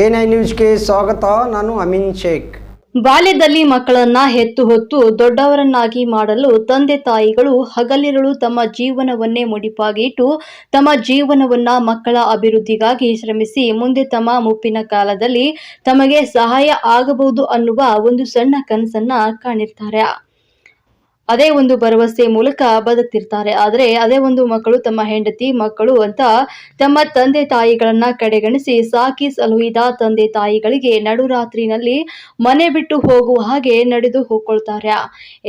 N I ನ್ಯೂಸ್ಗೆ ಸ್ವಾಗತ. ನಾನು ಅಮಿನ್ ಶೇಖ್. ಬಾಲ್ಯದಲ್ಲಿ ಮಕ್ಕಳನ್ನ ಹೆತ್ತು ಹೊತ್ತು ದೊಡ್ಡವರನ್ನಾಗಿ ಮಾಡಲು ತಂದೆ ತಾಯಿಗಳು ಹಗಲಿರುಳು ತಮ್ಮ ಜೀವನವನ್ನೇ ಮುಡಿಪಾಗಿಟ್ಟು ತಮ್ಮ ಜೀವನವನ್ನ ಮಕ್ಕಳ ಅಭಿವೃದ್ಧಿಗಾಗಿ ಶ್ರಮಿಸಿ ಮುಂದೆ ತಮ್ಮ ಮುಪ್ಪಿನ ಕಾಲದಲ್ಲಿ ತಮಗೆ ಸಹಾಯ ಆಗಬಹುದು ಅನ್ನುವ ಒಂದು ಸಣ್ಣ ಕನಸನ್ನ ಕಾಣಿರ್ತಾರೆ. ಅದೇ ಒಂದು ಭರವಸೆ ಮೂಲಕ ಬದುಕ್ತಿರ್ತಾರೆ. ಆದರೆ ಅದೇ ಒಂದು ಮಕ್ಕಳು ತಮ್ಮ ಹೆಂಡತಿ ಮಕ್ಕಳು ಅಂತ ತಮ್ಮ ತಂದೆ ತಾಯಿಗಳನ್ನ ಕಡೆಗಣಿಸಿ ಸಾಕಿ ಸಲುಹಿದ ತಂದೆ ತಾಯಿಗಳಿಗೆ ನಡುರಾತ್ರಿನಲ್ಲಿ ಮನೆ ಬಿಟ್ಟು ಹೋಗುವ ಹಾಗೆ ನಡೆದು ಹೋಗ್ಕೊಳ್ತಾರೆ.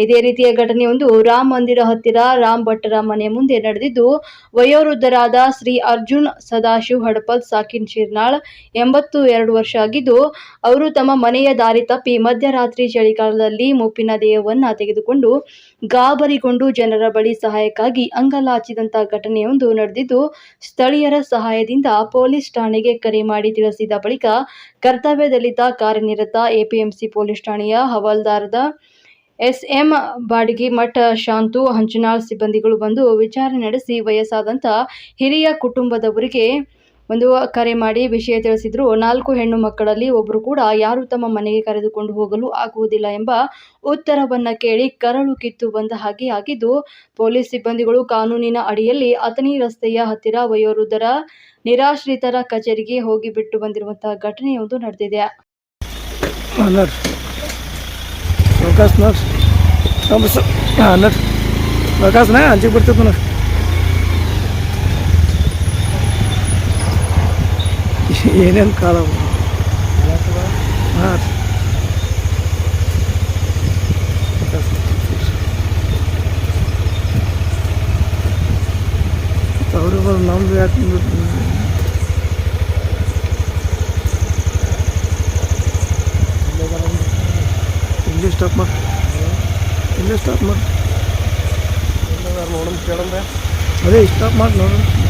ಇದೇ ರೀತಿಯ ಘಟನೆಯೊಂದು ರಾಮ ಮಂದಿರ ಹತ್ತಿರ ರಾಮ್ ಭಟ್ಟರ ಮನೆ ಮುಂದೆ ನಡೆದಿದ್ದು, ವಯೋವೃದ್ಧರಾದ ಶ್ರೀ ಅರ್ಜುನ್ ಸದಾಶಿವ್ ಹಡಪಲ್, ಸಾಕಿನ್ ಶಿರ್ನಾಳ್ ಎಂಬತ್ತು ಎರಡು ವರ್ಷ ಆಗಿದ್ದು, ಅವರು ತಮ್ಮ ಮನೆಯ ದಾರಿ ತಪ್ಪಿ ಮಧ್ಯರಾತ್ರಿ ಚಳಿಗಾಲದಲ್ಲಿ ಮುಪ್ಪಿನ ದೇಹವನ್ನ ತೆಗೆದುಕೊಂಡು ಗಾಬರಿಗೊಂಡು ಜನರ ಬಳಿ ಸಹಾಯಕ್ಕಾಗಿ ಅಂಗಲಾಚಿದಂತ ಘಟನೆಯೊಂದು ನಡೆದಿದ್ದು, ಸ್ಥಳೀಯರ ಸಹಾಯದಿಂದ ಪೊಲೀಸ್ ಠಾಣೆಗೆ ಕರೆ ಮಾಡಿ ತಿಳಿಸಿದ ಬಳಿಕ ಕರ್ತವ್ಯದಲ್ಲಿದ್ದ ಕಾರ್ಯನಿರತ ಎಪಿಎಂಸಿ ಪೊಲೀಸ್ ಠಾಣೆಯ ಹವಾಲ್ದಾರದ ಎಸ್ಎಂ ಬಾಡಿಗೆ ಮಠ ಶಾಂತು ಹಂಚನಾಳ್ ಸಿಬ್ಬಂದಿಗಳು ಬಂದು ವಿಚಾರಣೆ ನಡೆಸಿ ವಯಸ್ಸಾದಂಥ ಹಿರಿಯ ಕುಟುಂಬದವರಿಗೆ ಒಂದು ಕರೆ ಮಾಡಿ ವಿಷಯ ತಿಳಿಸಿದ್ರು. ನಾಲ್ಕು ಹೆಣ್ಣು ಮಕ್ಕಳಲ್ಲಿ ಒಬ್ಬರು ಕೂಡ ಯಾರು ತಮ್ಮ ಮನೆಗೆ ಕರೆದುಕೊಂಡು ಹೋಗಲು ಆಗುವುದಿಲ್ಲ ಎಂಬ ಉತ್ತರವನ್ನ ಕೇಳಿ ಕರಳು ಕಿತ್ತು ಬಂದ ಹಾಗೆ ಆಗಿದ್ದು, ಪೊಲೀಸ್ ಸಿಬ್ಬಂದಿಗಳು ಕಾನೂನಿನ ಅಡಿಯಲ್ಲಿ ಅತನಿ ರಸ್ತೆಯ ಹತ್ತಿರ ವಯೋವೃದ್ಧರ ನಿರಾಶ್ರಿತರ ಕಚೇರಿಗೆ ಹೋಗಿ ಬಿಟ್ಟು ಬಂದಿರುವಂತಹ ಘಟನೆಯೊಂದು ನಡೆದಿದೆ. ಹಾಂ ನೋಡ್ರಿ ಅವಕಾಶ Yenen kalabalık. Var. Tavru var, nam bir yakın English top mark English top mark അതെ സ്റ്റോപ്പ് മാർക്ക് നോക്കണം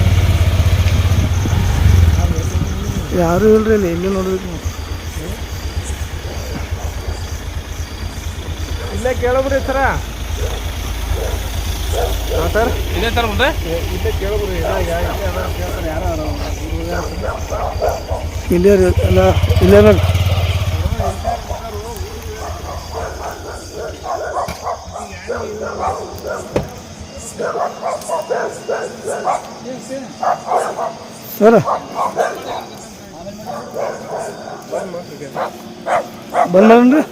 ಯಾರೂ ಇಲ್ಲರಿ ಇಲ್ಲಿ ಎಲ್ಲಿ ನೋಡ್ಬೇಕು. ಇಲ್ಲೇ ಕೇಳಬ್ರಿ ಸರ ಹಾಂ ಸರ್? ಇಲ್ಲೇ ಸರ್ ಮುಂದೆ? ಇಲ್ಲೇ ಕೇಳಬ್ರಿ. ಇಲ್ಲೇ ರೀ ಎಲ್ಲ ಇಲ್ಲೇ ನೋಡಿ. ಸರ. ಬಂದ್ರಿ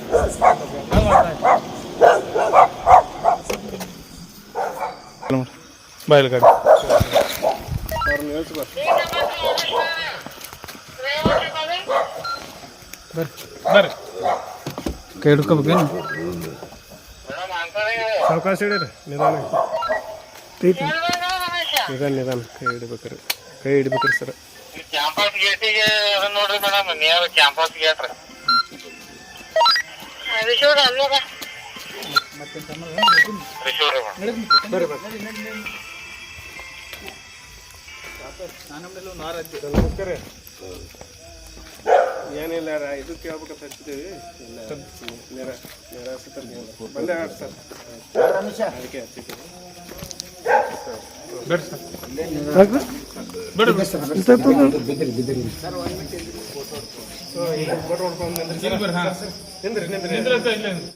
ಬಾಯಿಲ್ ಗಾಡಿ ಬರ್ರಿ ಕೈ ಹಿಡ್ಕೋಬೇಕೇನು ಸಾವಕಾಶ ಹಿಡೀರಿ ನಿಧಾನ ಟೈಟ್ ನಿಧಾನ ನಿಧಾನ ಕೈ ಹಿಡಿಬೇಕ್ರಿ ಕೈ ಹಿಡಿಬೇಕ್ರಿ ಸರ್ ಕ್ಯಾಂಪಸ್ ಗೇಟಿಗೆ ಅದನ್ನ ನೋಡ್ರಿ ಮೇಡಮ್ ನಿಯರ್ ಕ್ಯಾಂಪಸ್ ಗೇಟ್ ರೀ ಏನಿಲ್ಲ ಇದು ಕೇಳ್ಬೇಕಂತ ಹಚ್ಚಿದ್ದೀವಿ ಇಲ್ಲ ಅದಕ್ಕೆ ನಿರಾಶ್ರಿತರ ಸರ್ ಅದಕ್ಕೆ ನಿಂದ್ರಿ ನಿಂದ್ರಿ ನಿಂದ್ರಿ ನಿಂದ್ರಿ